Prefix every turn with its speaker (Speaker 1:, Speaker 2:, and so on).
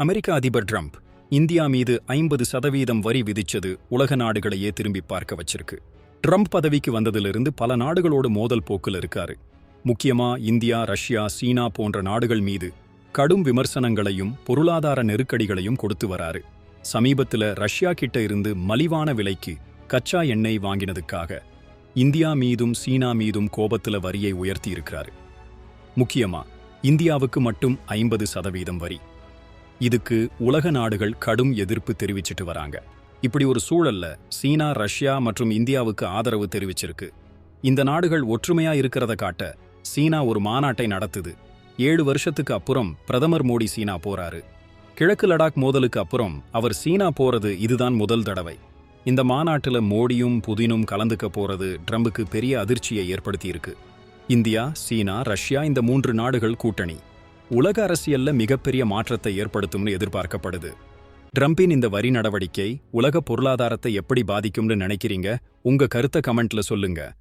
Speaker 1: அமெரிக்க அதிபர் Trump India மீது ஐம்பது சதவீதம் வரி விதிச்சது உலக நாடுகளையே திரும்பி பார்க்க வச்சிருக்கு. ட்ரம்ப் பதவிக்கு வந்ததிலிருந்து பல நாடுகளோடு மோதல் போக்கில் இருக்காரு. முக்கியமா இந்தியா ரஷ்யா சீனா போன்ற நாடுகள் மீது கடும் விமர்சனங்களையும் பொருளாதார நெருக்கடிகளையும் கொடுத்து வராரு. சமீபத்துல ரஷ்யா கிட்ட இருந்து மலிவான விலைக்கு கச்சா எண்ணெய் வாங்கினதுக்காக இந்தியா மீதும் சீனா மீதும் கோபத்துல வரியை உயர்த்தி இருக்கிறாரு. முக்கியமா இந்தியாவுக்கு மட்டும் ஐம்பது சதவீதம் வரி. இதுக்கு உலக நாடுகள் கடும் எதிர்ப்பு தெரிவிச்சிட்டு வராங்க. இப்படி ஒரு சூழல்ல சீனா ரஷ்யா மற்றும் இந்தியாவுக்கு ஆதரவு தெரிவிச்சிருக்கு. இந்த நாடுகள் ஒற்றுமையா இருக்கிறத காட்ட சீனா ஒரு மாநாட்டை நடத்துது. ஏழு வருஷத்துக்கு அப்புறம் பிரதமர் மோடி சீனா போறாரு. கிழக்கு லடாக் மோதலுக்கு அப்புறம் அவர் சீனா போறது இதுதான் முதல் தடவை. இந்த மாநாட்டுல மோடியும் புதினும் கலந்துக்க போறது ட்ரம்புக்கு பெரிய அதிர்ச்சியை ஏற்படுத்தியிருக்கு. இந்தியா சீனா ரஷ்யா இந்த மூன்று நாடுகள் கூட்டணி. உலக அரசியல்ல மிகப்பெரிய மாற்றத்தை ஏற்படுத்தும்னு எதிர்பார்க்கப்படுது. ட்ரம்பின் இந்த வரி நடவடிக்கை உலக பொருளாதாரத்தை எப்படி பாதிக்கும்னு நினைக்கிறீங்க? உங்க கருத்தை கமெண்ட்ல சொல்லுங்க.